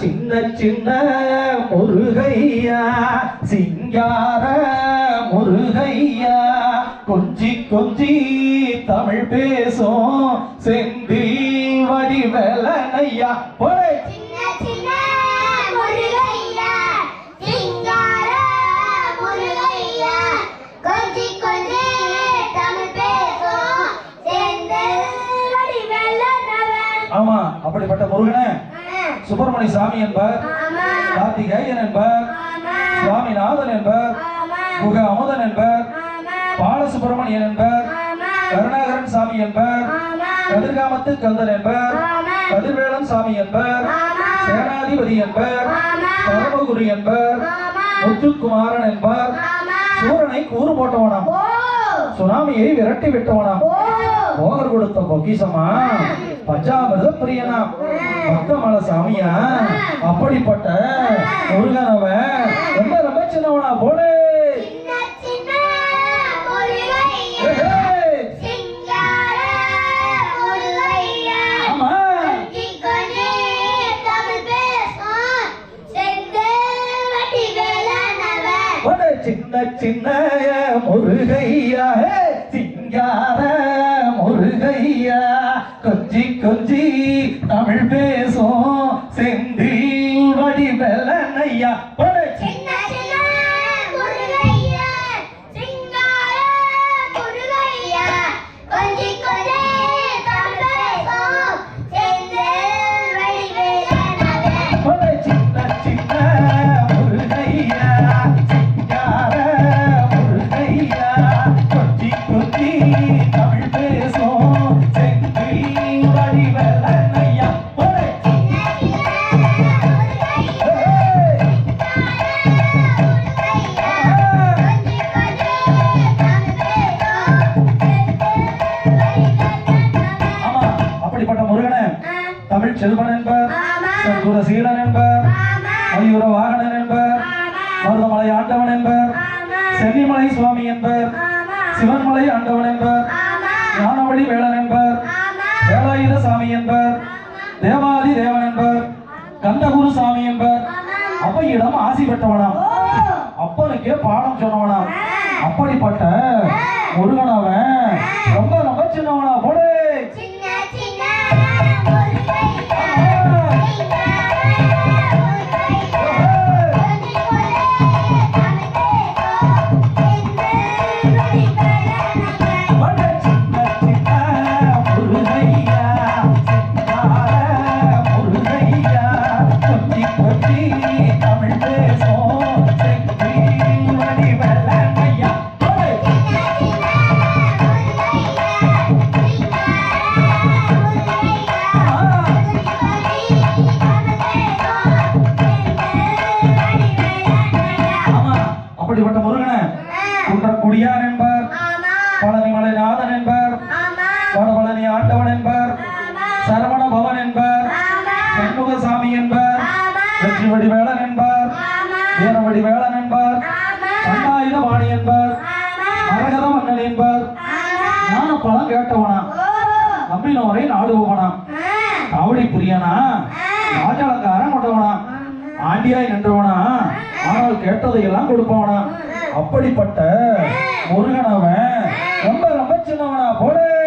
சின்ன சின்ன முருகையா சிங்கார முருகையா. கொஞ்சி கொஞ்சி தமிழ் பேசும் செந்தில் வடிவலனையா. போலே ஆமா அப்படிப்பட்ட முருகனை. சுப்பிரமணிய சாமி என்பர் கார்த்திகேயன் என்பர் சுவாமிநாதன் என்பர் குக அமுதன் என்பர் பாலசுப்பிரமணியன் என்பர் கருணாகரன் சாமி என்பர் கதிர்காமத்து கந்தன் என்பர் கதிர்வேலன் சாமி என்பர் சேனாதிபதி என்பர் பரமகுரு என்பர் முத்துக்குமாரன் என்பர் சூரனை கூறு போட்டவனாம் சுனாமியை விரட்டி விட்டவனாம் போகர் கொடுத்த பொக்கிசமா பஞ்சாமிரத பிரியனாம் பக்தமல சாமியா. அப்படிப்பட்ட முருகனவன் ரொம்ப ரொம்ப சின்னவனா. போலே சின்ன சின்ன முருகையா. சிங்கார முருகையா. கொஞ்சி கொஞ்சி தமிழ் பேசும் செந்தில் வடிவெல்லாம் போலே அப்படிப்பட்ட முருகனை தமிழ் செல்வன் என்பர் சர்க்குர சீலன் என்பர் மயூர வாகனன் என்பர் மருதமலை ஆண்டவன் என்பர் சென்னிமலை சுவாமி என்பர் சிவன்மலை ஆண்டவன் என்பர் ஞானவழி வேளன் என்பர் வேலாயுத சாமி என்பர் தேவாதி தேவன் என்பர் கந்தகுரு சாமி என்பர் அப்பையிடம் ஆசி பெற்றவனாம் அப்பனுக்கே பாடம் சொன்னவனாம் அப்படிப்பட்ட முருகனவன் ரொம்ப ரொம்ப சின்னவனா போடு என்பர். வெற்றி வடிவேலன் என்பர். வீரவடி வேளன் என்பர். கண்ணாயுத வாணி என்பர். மரகத மன்னன் என்பர். ஞான பழம் கேட்டவனா நம்பினோரை நாடுபவனா காவடி புரியனா ராஜாலங்காரம் கொண்டவனா ஆண்டியாய் நின்றவனா ஆனால் கேட்டதையெல்லாம் கொடுப்பவனா அப்படிப்பட்ட முருகனவன் ரொம்ப ரொம்ப சின்னவனா. போடு.